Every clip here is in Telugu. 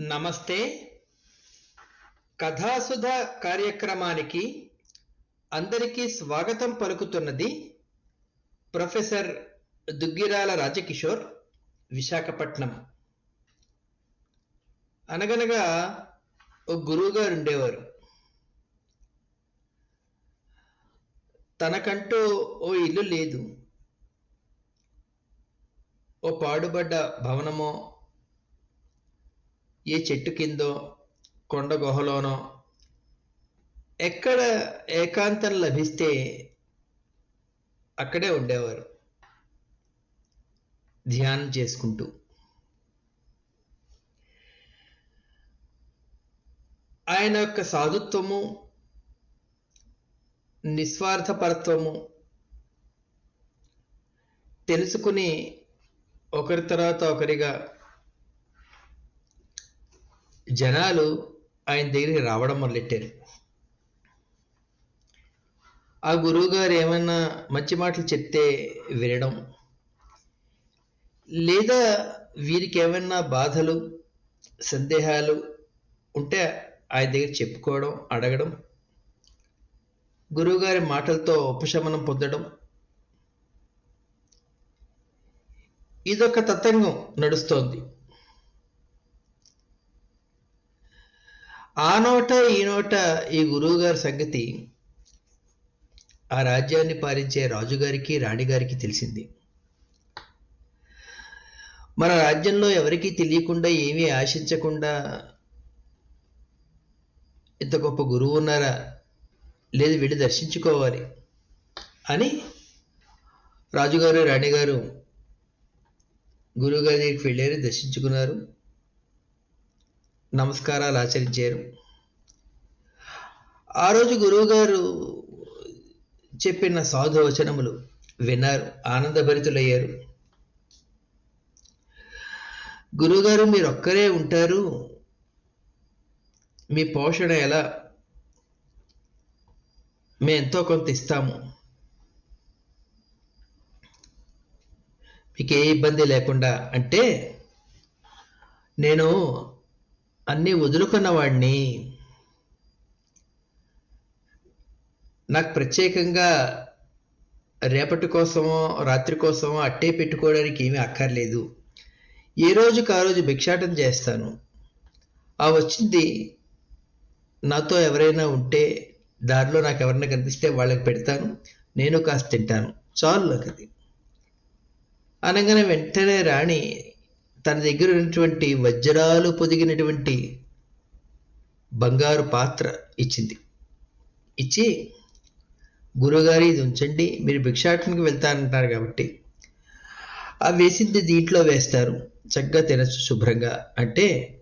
నమస్తే. కథాసుధ కార్యక్రమానికి అందరికీ స్వాగతం పలుకుతున్నది ప్రొఫెసర్ దుగ్గిరాల రాజకిషోర్ విశాఖపట్నం. అనగనగా ఓ గురువుగారు ఉండేవారు. తనకంటూ ఓ ఇల్లు లేదు. ఓ పాడుబడ్డ భవనమో ఏ చెట్టు కిందో కొండ గుహలోనో ఎక్కడ ఏకాంతం లభిస్తే అక్కడే ఉండేవారు. ధ్యానం చేసుకుంటూ. ఆయన యొక్క సాధుత్వము నిస్వార్థపరత్వము తెలుసుకుని ఒకరి తర్వాత ఒకరిగా జనాలు ఆయన దగ్గరికి రావడం మొదలెట్టారు. ఆ గురువుగారు ఏమన్నా మంచి మాటలు చెప్తే వినడం? లేదా వీరికి ఏమన్నా బాధలు సందేహాలు ఉంటే ఆయన దగ్గర చెప్పుకోవడం అడగడం? గురువుగారి మాటలతో ఉపశమనం పొందడం? ఇదొక తతంగం నడుస్తోంది. ఆ నోట ఈ నోట ఈ గురువుగారి సంగతి ఆ రాజ్యాన్ని పాలించే రాజుగారికి రాణిగారికి తెలిసింది. మన రాజ్యంలో ఎవరికీ తెలియకుండా ఏమీ ఆశించకుండా ఇంత గొప్ప గురువు ఉన్నారా? లేదు వెళ్ళి దర్శించుకోవాలి అని రాజుగారు రాణిగారు గురువుగారి దగ్గరికి వెళ్ళారు దర్శించుకున్నారు. నమస్కారాలు ఆచరించారు. ఆ రోజు గురువుగారు చెప్పిన సాధువచనములు విన్నారు ఆనందభరితులయ్యారు. గురువుగారు మీరు ఒక్కరే ఉంటారు. మీ పోషణ ఎలా? మేము ఎంతో కొంత ఇస్తాము. మీకు ఏ ఇబ్బంది లేకుండా అంటే నేను అన్నీ వదులుకున్నవాడిని నాకు ప్రత్యేకంగా రేపటి కోసమో రాత్రి కోసమో అట్టే పెట్టుకోవడానికి ఏమీ అక్కర్లేదు. ఏ రోజుకి ఆ రోజు భిక్షాటం చేస్తాను. ఆ వచ్చింది నాతో ఎవరైనా ఉంటే దారిలో నాకు ఎవరైనా కనిపిస్తే వాళ్ళకి పెడతాను. నేను కాస్త తింటాను. చాలు నాకు అది. అనగానే వెంటనే రాణి తన దగ్గర ఉన్నటువంటి వజ్రాలు పొదిగినటువంటి బంగారు పాత్ర ఇచ్చింది. ఇచ్చి గురుగారి ఇది ఉంచండి మీరు భిక్షాటనకి వెళ్తానంటారు కాబట్టి. ఆ వేసింది దీంట్లో వేస్తారు చక్కగా తినచ్చు శుభ్రంగా. అంటే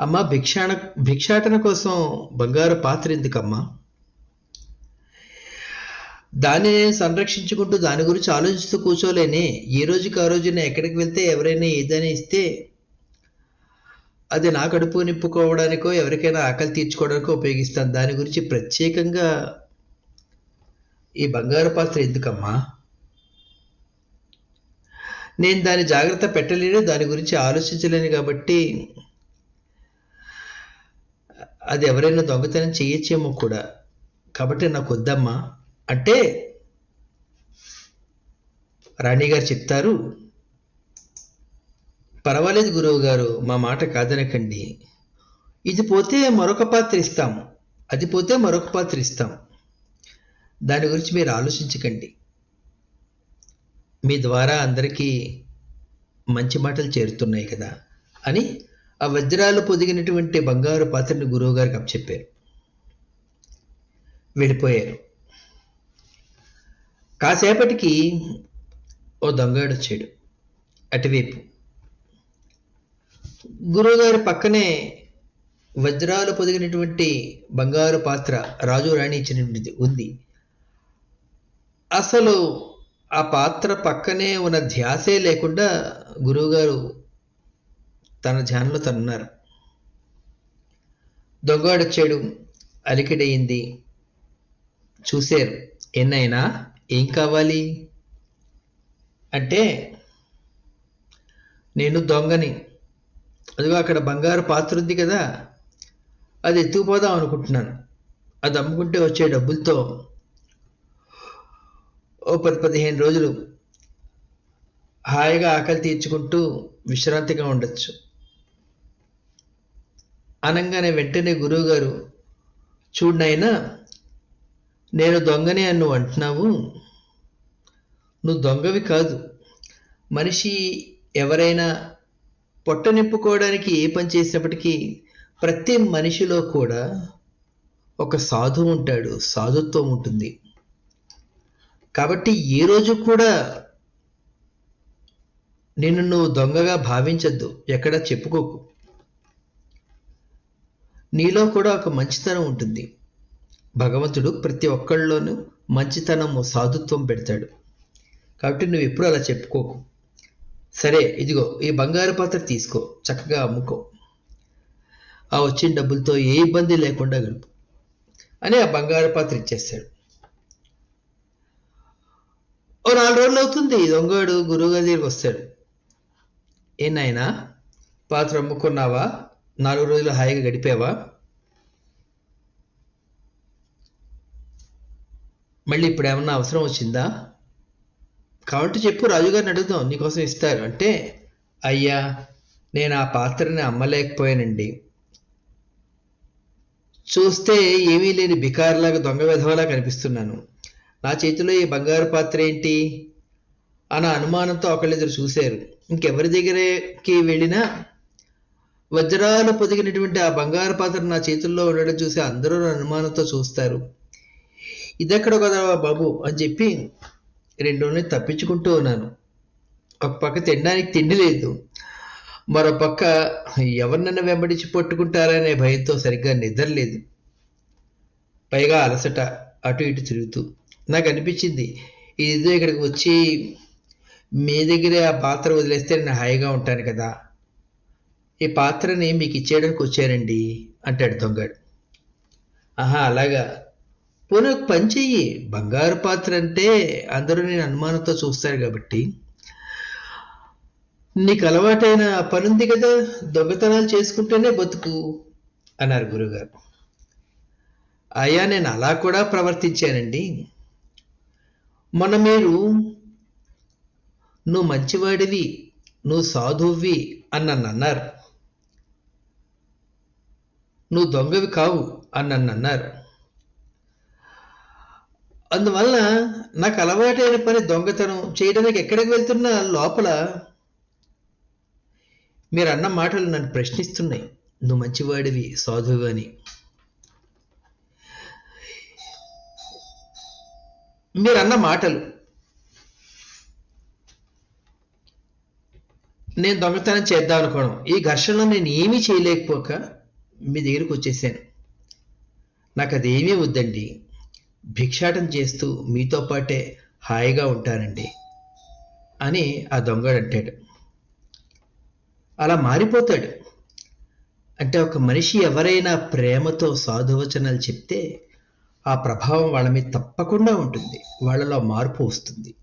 అమ్మ భిక్షాణ భిక్షాటన కోసం బంగారు పాత్ర ఎందుకమ్మా? దాన్ని నేను సంరక్షించుకుంటూ దాని గురించి ఆలోచిస్తూ కూర్చోలేని ఏ రోజుకి ఆ రోజున ఎక్కడికి వెళ్తే ఎవరైనా ఏదైనా ఇస్తే అది నా కడుపు నింపుకోవడానికో ఎవరికైనా ఆకలి తీర్చుకోవడానికో ఉపయోగిస్తాను. దాని గురించి ప్రత్యేకంగా ఈ బంగారు పాత్ర ఎందుకమ్మా? నేను దాని జాగ్రత్త పెట్టలేను దాని గురించి ఆలోచించలేను కాబట్టి అది ఎవరైనా దొంగతనం చేయొచ్చేమో కూడా. కాబట్టి నాకు వద్దమ్మా. అంటే రాణిగారు చెప్తారు పర్వాలేదు గురువు గారు మా మాట కాదనకండి. ఇది పోతే మరొక పాత్ర ఇస్తాం అది పోతే మరొక పాత్ర ఇస్తాం దాని గురించి మీరు ఆలోచించకండి. మీ ద్వారా అందరికీ మంచి మాటలు చేరుతున్నాయి కదా అని ఆ వజ్రాలు పొదిగినటువంటి బంగారు పాత్రని గురువుగారికి అప్పచెప్పారు. వెళ్ళిపోయారు కాసేపటికి ఓ దొంగడు వచ్చాడు. అటువైపు. గురువుగారి పక్కనే వజ్రాలు పొదిగినటువంటి బంగారు పాత్ర రాజు రాణి ఇచ్చినటువంటిది ఉంది. అసలు ఆ పాత్ర పక్కనే ఉన్న ధ్యాసే లేకుండా గురువుగారు తన ధ్యానంలో తనున్నారు. దొంగవాడొచ్చాడు అలికిడయింది. చూశారు. ఎన్నైనా? ఏం కావాలి? అంటే నేను దొంగని. అదిగో అక్కడ బంగారు పాత్ర ఉంది కదా అది ఎత్తుకుపోదాం అనుకుంటున్నాను. అది అమ్ముకుంటే వచ్చే డబ్బులతో ఓ పది పదిహేను రోజులు హాయిగా ఆకలి తీర్చుకుంటూ విశ్రాంతిగా ఉండొచ్చు. అనగానే వెంటనే గురువుగారు చూడనైనా నేను దొంగనే అని నువ్వు అంటున్నావు? నువ్వు దొంగవి కాదు. మనిషి ఎవరైనా పొట్ట నింపుకోవడానికి ఏ పని చేసినప్పటికీ ప్రతి మనిషిలో కూడా ఒక సాధువు ఉంటాడు సాధుత్వం ఉంటుంది. కాబట్టి ఏ రోజు కూడా నిన్ను నువ్వు దొంగగా భావించద్దు ఎక్కడ చెప్పుకోకు. నీలో కూడా ఒక మంచితనం ఉంటుంది. భగవంతుడు ప్రతి ఒక్కళ్ళలోనూ మంచితనము సాధుత్వం పెడతాడు. కాబట్టి నువ్వు ఎప్పుడు అలా చెప్పుకోకు. సరే ఇదిగో ఈ బంగారు పాత్ర తీసుకో. చక్కగా అమ్ముకో. ఆ వచ్చిన డబ్బులతో ఏ ఇబ్బంది లేకుండా గడుపు. అని ఆ బంగారు పాత్ర ఇచ్చేస్తాడు. ఓ నాలుగు రోజులు అవుతుంది. దొంగడు గురువుగారి దగ్గరికి వస్తాడు. ఏ నాయనా పాత్ర అమ్ముకున్నావా? నాలుగు రోజులు హాయిగా గడిపావా? మళ్ళీ ఇప్పుడు ఏమన్నా అవసరం వచ్చిందా? కాబట్టి చెప్పు రాజుగారిని అడుగుదాం నీకోసం ఇస్తారు. అంటే అయ్యా నేను ఆ పాత్రని అమ్మలేకపోయానండి. చూస్తే ఏమీ లేని బికారులాగా దొంగ విధవలా కనిపిస్తున్నాను. నా చేతిలో ఈ బంగారు పాత్ర ఏంటి? అన్న అనుమానంతో ఒకళ్ళిద్దరు చూశారు. ఇంకెవరి దగ్గరికి వెళ్ళినా వజ్రాలు పొదిగినటువంటి ఆ బంగారు పాత్ర నా చేతుల్లో ఉండడం చూసి అందరూ నా అనుమానంతో చూస్తారు. ఇదెక్కడ కదా బాబు అని చెప్పి రెండు రోజులు తప్పించుకుంటూ ఉన్నాను. ఒక పక్క తినడానికి తిండి లేదు. మరో పక్క ఎవరినన్నా వెంబడించి పట్టుకుంటారనే భయంతో సరిగ్గా నిద్ర లేదు. పైగా అలసట అటు ఇటు తిరుగుతూ నాకు అనిపించింది ఇదో ఇక్కడికి వచ్చి మీ దగ్గరే ఆ పాత్ర వదిలేస్తే నేను హాయిగా ఉంటాను కదా. ఈ పాత్రని మీకు ఇచ్చేయడానికి వచ్చానండి అంటాడు దొంగడు. ఆహా అలాగా. పోనీ ఒక పని చెయ్యి. బంగారు పాత్ర అంటే అందరూ నేను అనుమానంతో చూస్తారు కాబట్టి. నీకు అలవాటైన పనుంది కదా దొంగతనాలు చేసుకుంటేనే బతుకు అన్నారు గురుగారు. అయ్యా నేను అలా కూడా ప్రవర్తించానండి. మొన్న మీరు నువ్వు మంచివాడివి నువ్వు సాధువ్వి అని నన్ను అన్నారు. నువ్వు దొంగవి కావు అని నన్ను అన్నారు. అందువల్ల నాకు అలవాటైన పని దొంగతనం చేయడానికి ఎక్కడికి వెళ్తున్నా లోపల మీరు అన్న మాటలు నన్ను ప్రశ్నిస్తున్నాయి. నువ్వు మంచివాడివి సాధువు అని మీరన్న మాటలు. నేను దొంగతనం చేద్దాం అనుకోవడం ఈ ఘర్షణలో నేను ఏమీ చేయలేకపోక మీ దగ్గరికి వచ్చేసాను. నాకు అదేమీ వద్దండి. భిక్షాటం చేస్తూ మీతో పాటే హాయిగా ఉంటానండి అని ఆ దొంగడు అంటాడు. అలా మారిపోతాడు. అంటే ఒక మనిషి ఎవరైనా ప్రేమతో సాధువచనాలు చెప్తే ఆ ప్రభావం వాళ్ళ మీద తప్పకుండా ఉంటుంది. వాళ్ళలో మార్పు వస్తుంది.